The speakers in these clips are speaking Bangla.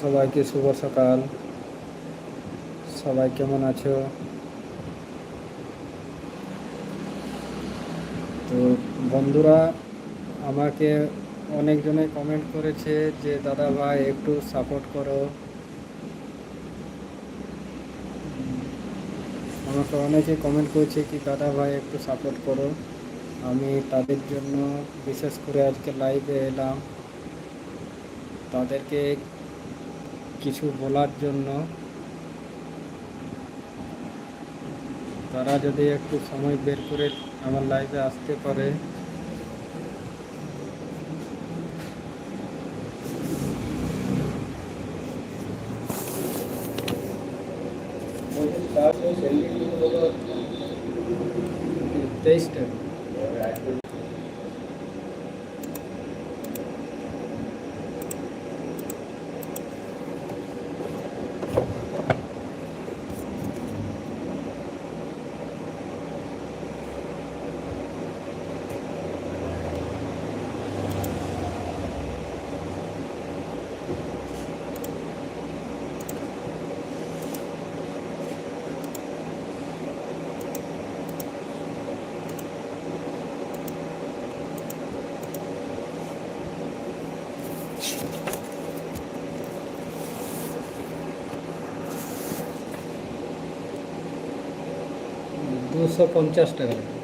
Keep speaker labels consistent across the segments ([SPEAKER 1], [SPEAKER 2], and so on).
[SPEAKER 1] সবাইকে শুভ সকাল। সবাই কেমন আছো? তো বন্ধুরা, আমাকে অনেকজনে কমেন্ট করেছে যে, দাদা ভাই, একটু সাপোর্ট করো। আমাকে অনেকে কমেন্ট করেছে কি, দাদা ভাই, একটু সাপোর্ট করো। আমি তাদের জন্য বিশেষ করে আজকে লাইভে এলাম। তাদেরকে কিছু বলার জন্য তারা যদি একটু সময় বের করে আমার লাইভে আসতে পারে। তেইশটা দুশো পঞ্চাশ টাকা।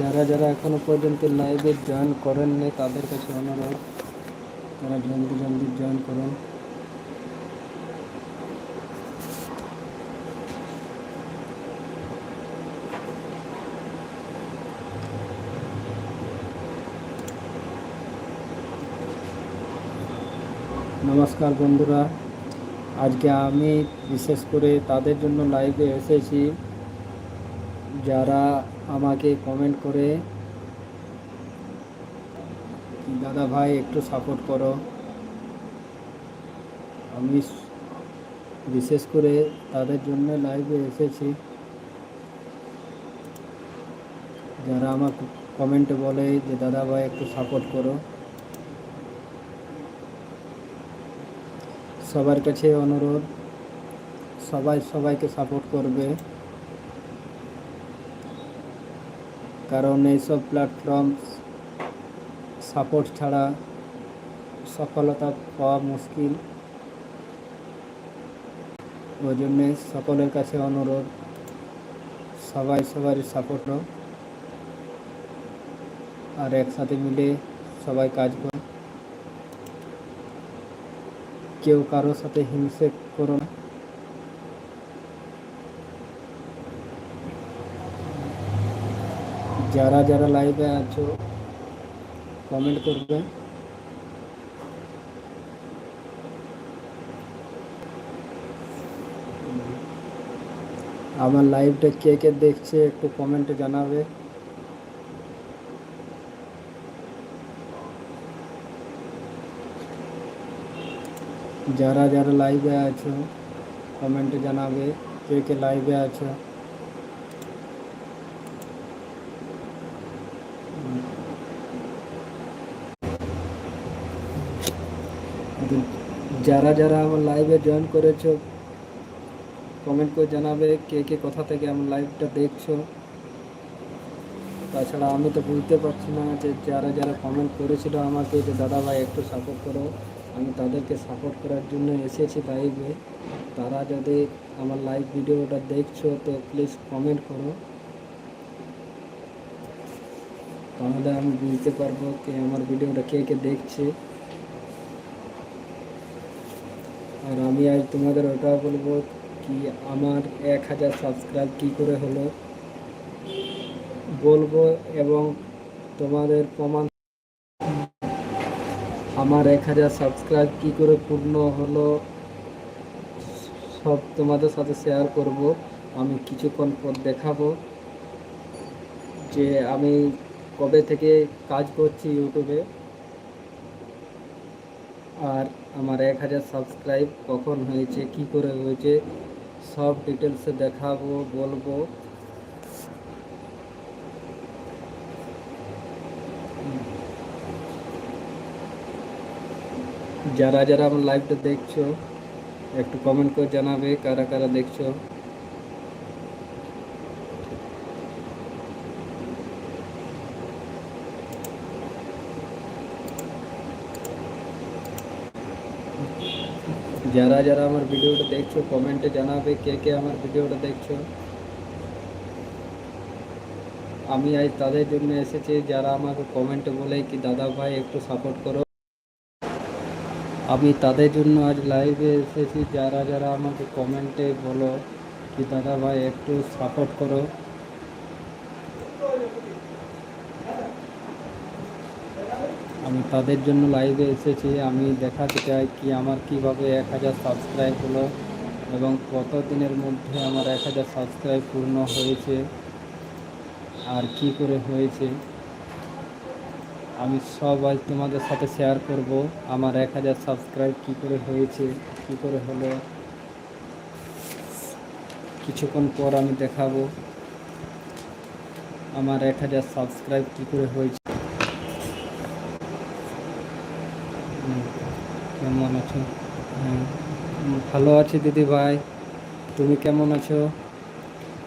[SPEAKER 1] যারা যারা এখনও পর্যন্ত লাইভে জয়েন করেননি, তাদের কাছে অনুরোধ, তারা জলদি জলদি জয়েন করুন। নমস্কার বন্ধুরা, আজকে আমি বিশেষ করে তাদের জন্য লাইভে এসেছি। যারা আমাকে কমেন্ট করে দাদা ভাই একটু সাপোর্ট করো। আমি বিশেষ করে তাদের জন্য লাইভে এসেছি। যারা আমার কমেন্টে বলে যে দাদা ভাই একটু সাপোর্ট করো। সবার কাছে অনুরোধ, সবাই সবাইকে সাপোর্ট করবে। কারণ এইসব প্ল্যাটফর্ম সাপোর্ট ছাড়া সফলতা পাওয়া মুশকিল। ওই জন্যে সকলের কাছে অনুরোধ, সবাই সবারই সাপোর্ট হোক আর একসাথে মিলে সবাই কাজ কর। কেউ কারোর সাথে হিংসে করো না। যারা যারা লাইভে আছো কমেন্ট করবে আমার লাইভটা কে কে দেখছে একটু কমেন্টে জানাবে যারা যারা লাইভে আছো কমেন্টে জানাবে কে কে লাইভে আছো যারা যারা আমার লাইভে জয়েন করেছ কমেন্ট করে জানাবে কে কে কোথা থেকে আমার লাইভটা দেখছ। তাছাড়া আমি তো বুঝতে পারছি না যে যারা যারা কমেন্ট করেছিল আমাকে যে দাদা ভাই একটু সাপোর্ট করো। আমি তাদেরকে সাপোর্ট করার জন্য এসেছি লাইভে তারা যদি আমার লাইভ ভিডিওটা দেখছ, তো প্লিজ কমেন্ট করো। তাহলে আমি বুঝতে পারব কি আমার ভিডিওটা কে কে দেখছে। আর আমি আজ তোমাদের ওটা বলব কি আমার এক হাজার সাবস্ক্রাইব কী করে হলো? বলব এবং তোমাদের প্রমাণ আমার এক হাজার সাবস্ক্রাইব কী করে পূর্ণ হলো সব তোমাদের সাথে শেয়ার করব। আমি কিছুক্ষণ পর দেখাবো যে আমি কবে থেকে কাজ করছি ইউটিউবে। আর আমার এক হাজার সাবস্ক্রাইব কখন হয়েছে, কি করে হয়েছে, সব ডিটেলসে দেখাবো, বলব। যারা যারা আমার লাইভটা দেখছ, একটু কমেন্ট করে জানাবে, কারা কারা দেখছ। যারা যারা আমার ভিডিওটা দেখছ, কমেন্টে জানাবে কে কে আমার ভিডিওটা দেখছ। আমি আজ তাদের জন্য এসেছি, যারা আমাকে কমেন্টে বলে কি, দাদা ভাই, একটু সাপোর্ট করো। আমি তাদের জন্য আজ লাইভে এসেছি, যারা যারা আমাকে কমেন্টে বলো কি, দাদা ভাই, একটু সাপোর্ট করো। আমি তাদের জন্য লাইভে এসেছি। আমি দেখাতে চাই কি আমার কীভাবে এক হাজার সাবস্ক্রাইব হলো এবং কত দিনের মধ্যে আমার এক হাজার সাবস্ক্রাইব পূর্ণ হয়েছে আর কি করে হয়েছে। আমি সব আজ তোমাদের সাথে শেয়ার করব আমার এক হাজার সাবস্ক্রাইব কী করে হয়েছে, কী করে হলো। কিছুক্ষণ পর আমি দেখাবো আমার এক হাজার সাবস্ক্রাইব কী করে হয়েছে। কেমন আছো? হ্যাঁ ভালো আছি দিদি ভাই। তুমি কেমন আছো?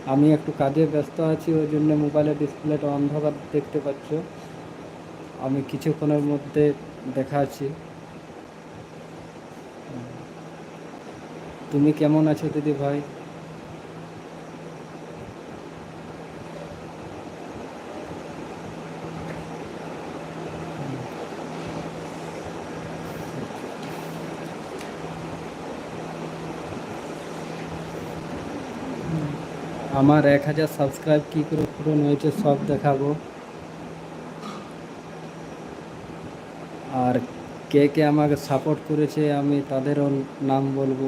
[SPEAKER 1] আমি একটু কাজে ব্যস্ত আছি, ওই জন্য মোবাইলের ডিসপ্লেটা অন্ধকার দেখতে পাচ্ছ। আমি কিছুক্ষণের মধ্যে দেখা আছি। তুমি কেমন আছো দিদি ভাই? আমার এক হাজার সাবস্ক্রাইব কী করে পূরণ হয়েছে সব দেখাবো। আর কে কে আমাকে সাপোর্ট করেছে আমি তাদেরও নাম বলব।